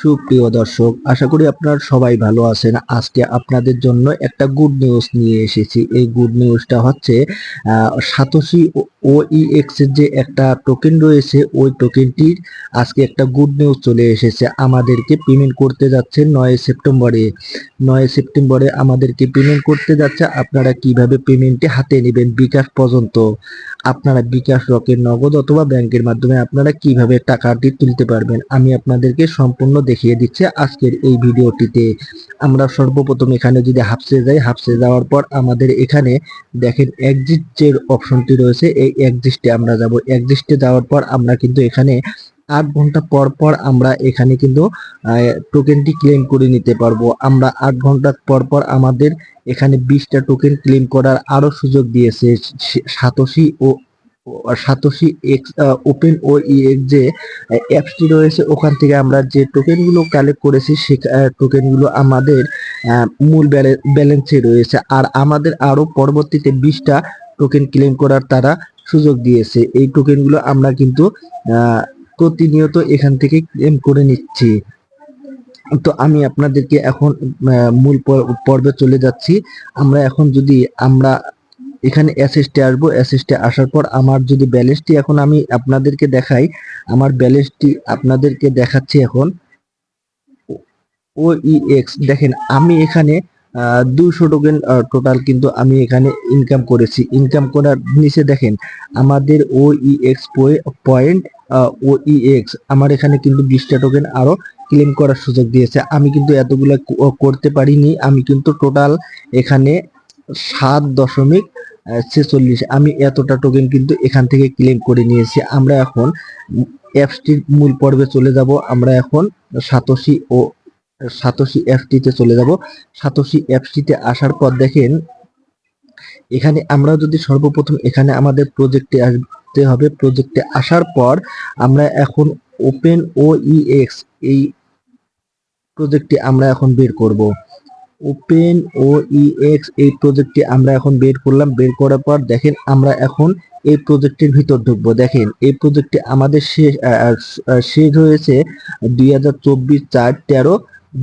সুপ্রিয় দর্শক, আশা করি আপনারা সবাই ভালো আছেন। আজকে আপনাদের জন্য একটা গুড নিউজ নিয়ে এসেছি। এই গুড নিউজটা হচ্ছে সাতোশি ও এক্সের যে একটা টোকেন রয়েছে, ওই টোকেনটির আজকে একটা গুড নিউজ চলে এসেছে। আমাদেরকে পেমেন্ট করতে যাচ্ছে নয় সেপ্টেম্বরে। নয় সেপ্টেম্বরে আমাদেরকে পেমেন্ট করতে যাচ্ছে। আপনারা কীভাবে পেমেন্টটি হাতে নেবেন বিকাশ পর্যন্ত? আপনারা বিকাশ রকের নগদ অথবা ব্যাংকের মাধ্যমে আপনারা কীভাবে টাকাটি তুলতে পারবেন? আমি আপনাদেরকে সম্পূর্ণ দেখিয়ে দিচ্ছে আজকের এই ভিডিওটিতে। আমরা সর্বপ্রথম এখানে যদি হাফসে যাই, হাফসে যাওয়ার পর আমাদের এখানে দেখেন এক্সিট যে অপশনটি রয়েছে। এই এক্সিস্টে আমরা যাব। এক্সিস্টে যাওয়ার পর আমরা কিন্তু এখানে আট ঘণ্টা পর পর আমরা এখানে কিন্তু টোকেনটি ক্লেম করে নিতে পারব। আমরা আট ঘণ্টা পর পর আমাদের এখানে বিশটা টোকেন ক্লেম করার আরও সুযোগ দিয়েছে। Satoshi O Satoshi X open O X যে অ্যাপসটি রয়েছে, ওখান থেকে আমরা যে টোকেনগুলো কালেক্ট করেছি, সে টোকেনগুলো আমাদের মূল ব্যালেন্সে রয়েছে। আর আমাদের আরও পরবর্তীতে বিশটা টোকেন ক্লেম করার তারা সুযোগ দিয়েছে। এই টোকেনগুলো আমরা কিন্তু প্রতিনিয়ত এখান থেকে ক্লেম করে নিচ্ছি। তো আমি আপনাদেরকে এখন মূল পর্বে চলে যাচ্ছি। আমরা এখন যদি আমরা এখানে অ্যাসিস্টে আসব অ্যাসিস্টে আসার পর আমার যদি ব্যালেন্সটি এখন আমি আপনাদেরকে দেখাই, আমার ব্যালেন্সটি আপনাদেরকে দেখাচ্ছি এখন। ও এক্স দেখেন, আমি এখানে দুশো টোকেন টোটাল কিন্তু আমি এখানে ইনকাম করেছি। ইনকাম করার নিচে দেখেন, আমাদের O X point O X আমার এখানে কিন্তু বিশটা টোকেন আরও ক্লেম করার সুযোগ দিয়েছে। আমি কিন্তু এতগুলো করতে পারিনি, আমি কিন্তু টোটাল এখানে সাত দশমিক ছেচল্লিশ। আমি এতটা টোকেন কিন্তু এখান থেকে ক্লেম করে নিয়েছি। আমরা এখন অ্যাপসটির মূল পর্বে চলে যাব। আমরা এখন সাতোশি ও সাতোশি অ্যাপসটিতে চলে যাব। সাতোশি অ্যাপসটিতে আসার পর দেখেন, এখানে আমরা যদি সর্বপ্রথম এখানে আমাদের প্রজেক্টে আসতে হবে। প্রজেক্টে আসার পর আমরা এখন ওপেন ও এক্স এই প্রজেক্টটি আমরা এখন বের করব। ওপেন ও এক্স এই প্রজেক্টটি আমরা এখন বের করলাম। বের করার পর দেখেন আমরা এখন এই প্রজেক্টের ভিতর ঢুকবো। দেখেন এই প্রজেক্টটি আমাদের শেষ শেষ হয়েছে দুই হাজার চব্বিশ চার তেরো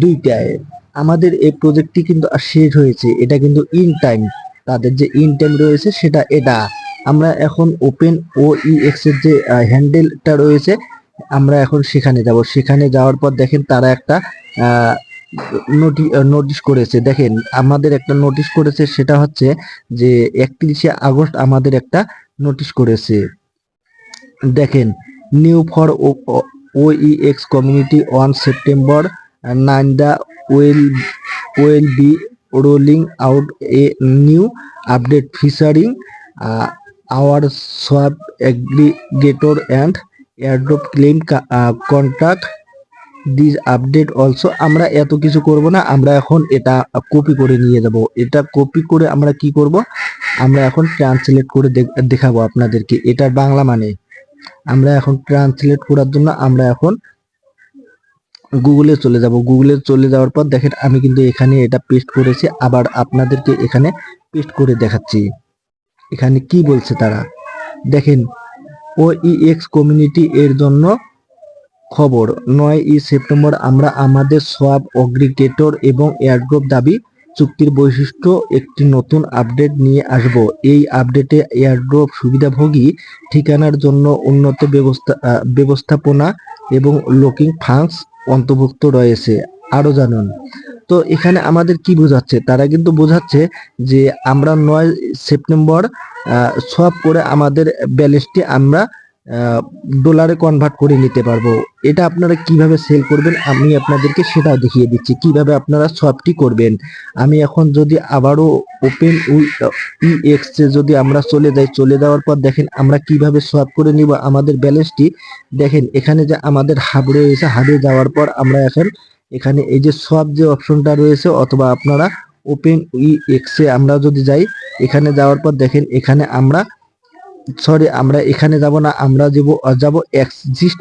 দুইটায়। আমাদের এই প্রজেক্টটি কিন্তু শেষ হয়েছে। এটা কিন্তু ইন টাইম তাদের যে ইন টাইম রয়েছে সেটা এটা। আমরা এখন ওপেন ও এক্সের যে হ্যান্ডেলটা রয়েছে, আমরা এখন সেখানে যাব। সেখানে যাওয়ার পর দেখেন তারা একটা নোটিশ করেছে। দেখেন, আমাদের একটা নোটিশ করেছে, সেটা হচ্ছে যে একত্রিশে আগস্ট আমাদের একটা নোটিশ করেছে। দেখেন, new for O X community one September nine the we'll we'll be rolling out a new update featuring our swap aggregator and airdrop claim contact this update also আমরা এত কিছু করব না, আমরা এখন এটা কপি করে নিয়ে যাব। এটা কপি করে আমরা কি করব? আমরা এখন ট্রান্সলেট করে দেখাবো আপনাদেরকে। এটার বাংলা মানে। আমরা এখন ট্রান্সলেট করার জন্য আমরা এখন গুগলে চলে যাব। গুগলে চলে যাওয়ার পর দেখেন আমি কিন্তু এখানে এটা পেস্ট করেছি। আবার আপনাদেরকে এখানে পেস্ট করে দেখাচ্ছি। এখানে কি বলছে তারা? দেখেন ও এক্স কমিউনিটি এর জন্য খবর, নয় ই সেপ্টেম্বর আমরা আমাদের সোয়াব অগ্রিগেটর এবং এয়ারড্রপ দাবি চুক্তির বৈশিষ্ট্য একটি নতুন আপডেট নিয়ে আসব। এই আপডেটে এয়ারড্রপ সুবিধাভোগী ঠিকানার জন্য উন্নত ব্যবস্থা ব্যবস্থাপনা এবং লোকিং ফাংস অন্তর্ভুক্ত রয়েছে। আরও জানুন। তো এখানে আমাদের কি বোঝাচ্ছে? তারা কিন্তু বোঝাচ্ছে যে আমরা নয় সেপ্টেম্বর সব করে আমাদের ব্যালেন্সটি আমরা ডলারে কনভার্ট করে নিতে পারব। এটা আপনারা কীভাবে সেল করবেন? আমি আপনাদেরকে সেটাও দেখিয়ে দিচ্ছি। কীভাবে আপনারা সবটি করবেন? আমি এখন যদি আবারও ওপেন ই এক্সে যদি আমরা চলে যাই, চলে যাওয়ার পর দেখেন আমরা কীভাবে সোয়াপ করে নিব আমাদের ব্যালেন্সটি দেখেন, এখানে যে আমাদের হাব রয়েছে হাবে যাওয়ার পর আমরা এখন এখানে এই যে সোয়াপ যে অপশনটা রয়েছে, অথবা আপনারা ওপেন ই এক্সে আমরা যদি যাই, এখানে যাওয়ার পর দেখেন, এখানে আমরা সরি, আমরা এখানে যাব না, আমরা যাব যাব এক্সিস্ট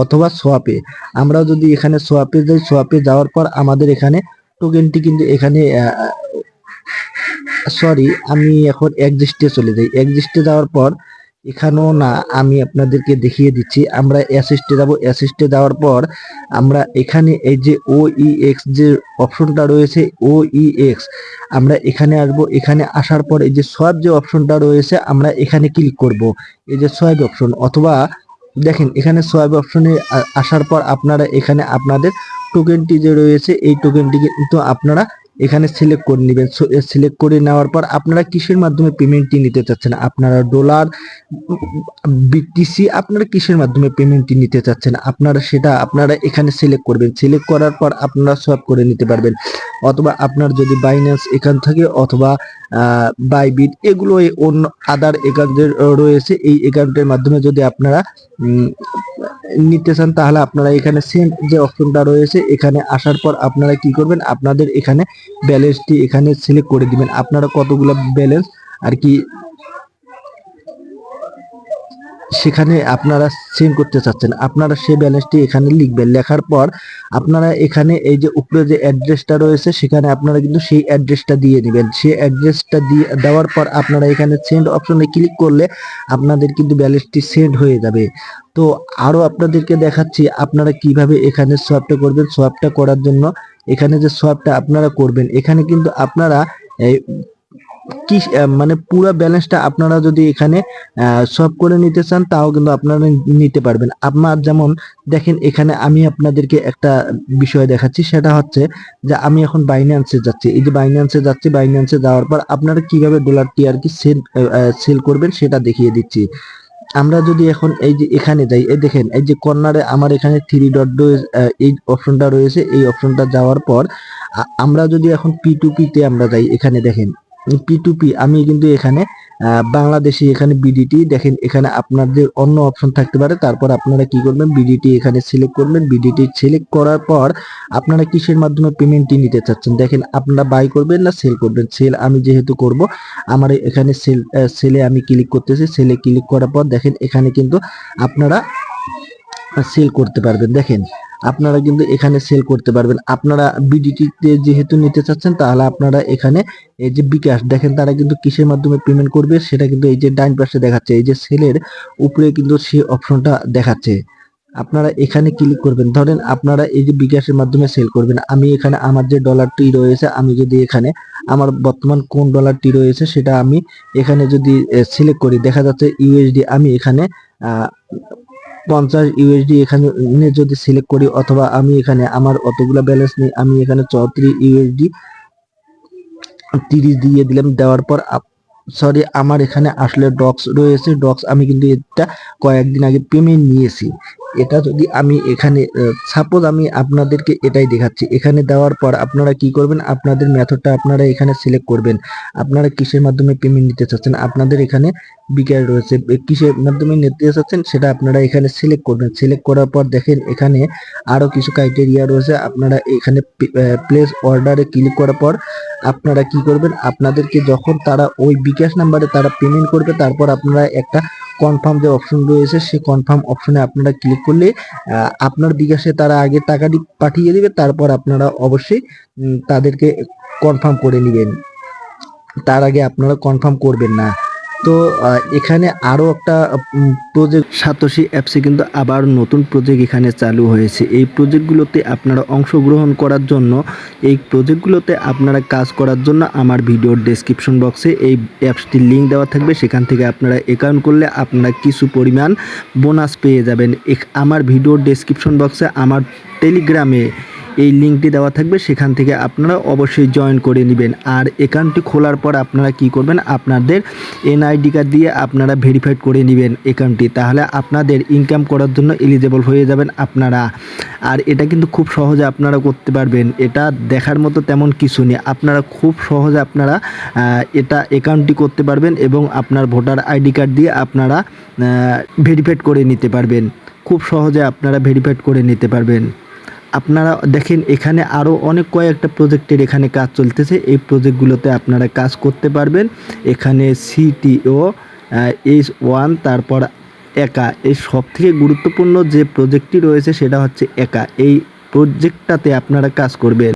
অথবা সোয়াপে আমরা যদি এখানে সোয়াপে যাই সোয়াপে যাওয়ার পর আমাদের এখানে টোকেনটি কিন্তু এখানে সরি, আমি এখন এক্সিস্টে চলে যাই। এক্সিস্টে যাওয়ার পর এখানেও না, আমি আপনাদেরকে দেখিয়ে দিচ্ছি। আমরা অ্যাসিস্টে যাব। অ্যাসিস্টে যাওয়ার পর আমরা এখানে এই যে ও এক্স যে অপশনটা রয়েছে ও এক্স আমরা এখানে আসব। এখানে আসার পর এই যে সোয়াপ যে অপশনটা রয়েছে, আমরা এখানে ক্লিক করব। এই যে সোয়াপ অপশন অথবা দেখেন, এখানে সোয়াপ অপশনে আসার পর আপনারা এখানে আপনাদের টোকেনটি যে রয়েছে, এই টোকেনটি কিন্তু আপনারা এখানে সিলেক্ট করে নেবেন। সিলেক্ট করে নেওয়ার পর আপনারা কিসের মাধ্যমে পেমেন্টটি নিতে চাচ্ছেন? আপনারা ডলার বিটিসি আপনারা কিসের মাধ্যমে পেমেন্টটি নিতে চাচ্ছেন? আপনারা সেটা, আপনারা এখানে সিলেক্ট করবেন। সিলেক্ট করার পর আপনারা সব করে নিতে পারবেন। অথবা আপনার যদি বাইন্যান্স এখান থাকে অথবা বাইবিট এগুলো অন্য আদার একাউন্টের রয়েছে। এই একাউন্টের মাধ্যমে যদি আপনারা নিতে চান, তাহলে আপনারা এখানে সেম যে অপশনটা রয়েছে, এখানে আসার পর আপনারা কি করবেন? আপনাদের এখানে ব্যালেন্সটি এখানে সিলেক্ট করে দিবেন। আপনারা কতগুলো ব্যালেন্স আর কি সেখানে আপনারা সেন্ড করতে চাচ্ছেন। আপনারা সেই ব্যালেন্সটি এখানে লিখবেন। লেখার পর আপনারা এখানে এই যে উপরে যে অ্যাড্রেসটা রয়েছে, সেখানে আপনারা কিন্তু সেই অ্যাড্রেসটা দিয়ে নেবেন। সেই অ্যাড্রেসটা দিয়ে দেওয়ার পর আপনারা এখানে সেন্ড অপশনে ক্লিক করলে আপনাদের কিন্তু ব্যালেন্সটি সেন্ড হয়ে যাবে। তো আরও আপনাদেরকে দেখাচ্ছি আপনারা কীভাবে এখানে সোয়াপটা করবেন। সোয়াপটা করার জন্য এখানে যে সোয়াপটা আপনারা করবেন, এখানে কিন্তু আপনারা কি মানে পুরো ব্যালেন্সটা আপনারা যদি এখানে সব করে নিতে চান, তাও কিন্তু আপনারা নিতে পারবেন। আপনার যেমন, দেখেন এখানে আমি আপনাদেরকে একটা বিষয় দেখাচ্ছি, সেটা হচ্ছে যে আমি এখন বাইন্যান্সে যাচ্ছি। এই যে বাইন্যান্সে যাচ্ছি বাইন্যান্সে যাওয়ার পর আপনারা কীভাবে ডলারটি আর কি সেল সেল করবেন সেটা দেখিয়ে দিচ্ছি। আমরা যদি এখন এই যে এখানে যাই, এই দেখেন, এই যে কর্নারে আমার এখানে থ্রি ডট ডো এই অপশনটা রয়েছে। এই অপশনটা যাওয়ার পর আমরা যদি এখন পি টু তে আমরা যাই, এখানে দেখেন পি আমি কিন্তু এখানে বাংলাদেশি এখানে বিডিটি দেখেন এখানে আপনাদের অন্য অপশন থাকতে পারে। তারপর আপনারা কি করবেন? বিডিটি এখানে সিলেক্ট করবেন। বিডিটি সিলেক্ট করার পর আপনারা কিসের মাধ্যমে পেমেন্টটি নিতে চাচ্ছেন? দেখেন আপনারা বাই করবেন না সেল করবেন। সেল আমি যেহেতু করব, আমার এখানে সেল সেলে আমি ক্লিক করতেছি। সেলে ক্লিক করার পর দেখেন এখানে কিন্তু আপনারা সেল করতে পারবেন। দেখেন, আপনারা কিন্তু এখানে সেল করতে পারবেন। আপনারা বিডিটিতে যেহেতু নিতে চাচ্ছেন, তাহলে আপনারা এখানে এই যে বিকাশ, দেখেন তারা কিন্তু কিসের মাধ্যমে পেমেন্ট করবে, সেটা কিন্তু এই যে ডাইন পাশে দেখাচ্ছে। এই যে সেলের উপরে কিন্তু সেই অপশনটা দেখাচ্ছে। আপনারা এখানে ক্লিক করবেন। ধরেন আপনারা এই যে বিকাশের মাধ্যমে সেল করবেন। আমি এখানে আমার যে ডলারটি রয়েছে, আমি যদি এখানে আমার বর্তমান কোন ডলারটি রয়েছে, সেটা আমি এখানে যদি সিলেক্ট করি, দেখা যাচ্ছে ইউএসডি আমি এখানে পঞ্চাশ ইউএসডি এখানে যদি সিলেক্ট করি অথবা আমি এখানে আমার অতগুলো ব্যালেন্স নেই আমি এখানে চৌত্রিশ ইউএসডি তিরিশ দিয়ে দিলাম, দেওয়ার পর সরি আমার এখানে আসলে ডক্স রয়েছে। ডক্স আমি কিন্তু এটা কয়েকদিন আগে পেমেন্ট নিয়েছি। এটা যদি আমি এখানে সাপোজ আমি আপনাদেরকে এটাই দেখাচ্ছি। এখানে দেওয়ার পর আপনারা কি করবেন? আপনাদের মেথডটা আপনারা এখানে সিলেক্ট করবেন। আপনারা কিসের মাধ্যমে পেমেন্ট নিতে চাচ্ছেন? আপনাদের এখানে বিকাশ রয়েছে। কিসের মাধ্যমে নিতে চাচ্ছেন? সেটা আপনারা এখানে সিলেক্ট করবেন। সিলেক্ট করার পর দেখেন এখানে আরও কিছু ক্রাইটেরিয়া রয়েছে। আপনারা এখানে প্লেস অর্ডারে ক্লিক করার পর আপনারা কি করবেন? আপনাদেরকে যখন তারা ওই বিকাশ নাম্বারে তারা পেমেন্ট করবে, তারপর আপনারা একটা কনফার্ম যে অপশন রয়েছে, সেই কনফার্ম অপশনে আপনারা ক্লিক করলে আপনার বিকাশে তারা আগে টাকাটি পাঠিয়ে দিবে, তারপর আপনারা অবশ্যই তাদেরকে কনফার্ম করে নেবেন। তার আগে আপনারা কনফার্ম করবেন না। তো এখানে আরও একটা প্রজেক্ট সাতোশি অ্যাপসে কিন্তু আবার নতুন প্রজেক্ট এখানে চালু হয়েছে। এই প্রজেক্টগুলোতে আপনারা অংশগ্রহণ করার জন্য, এই প্রজেক্টগুলোতে আপনারা কাজ করার জন্য আমার ভিডিওর ডেসক্রিপশন বক্সে এই অ্যাপসটির লিঙ্ক দেওয়া থাকবে। সেখান থেকে আপনারা অ্যাকাউন্ট করলে আপনারা কিছু পরিমাণ বোনাস পেয়ে যাবেন। আমার ভিডিওর ডেসক্রিপশন বক্সে আমার টেলিগ্রামে এই লিঙ্কটি দেওয়া থাকবে, সেখান থেকে আপনারা অবশ্যই জয়েন করে নেবেন। আর অ্যাকাউন্টটি খোলার পর আপনারা কি করবেন? আপনাদের এনআইডি কার্ড দিয়ে আপনারা ভেরিফাইড করে নেবেন অ্যাকাউন্টটি তাহলে আপনাদের ইনকাম করার জন্য এলিজেবল হয়ে যাবেন আপনারা। আর এটা কিন্তু খুব সহজে আপনারা করতে পারবেন। এটা দেখার মতো তেমন কিছু নেই। আপনারা খুব সহজে আপনারা এটা অ্যাকাউন্টটি করতে পারবেন এবং আপনার ভোটার আইডি কার্ড দিয়ে আপনারা ভেরিফাইড করে নিতে পারবেন। খুব সহজে আপনারা ভেরিফাইড করে নিতে পারবেন। আপনারা দেখেন, এখানে আরও অনেক কয়েকটা প্রজেক্টের এখানে কাজ চলতেছে। এই প্রজেক্টগুলোতে আপনারা কাজ করতে পারবেন। এখানে সিটিও এইচ ওয়ান তারপর একা। এই সব থেকে গুরুত্বপূর্ণ যে প্রজেক্টটি রয়েছে, সেটা হচ্ছে একা। এই প্রজেক্টটাতে আপনারা কাজ করবেন।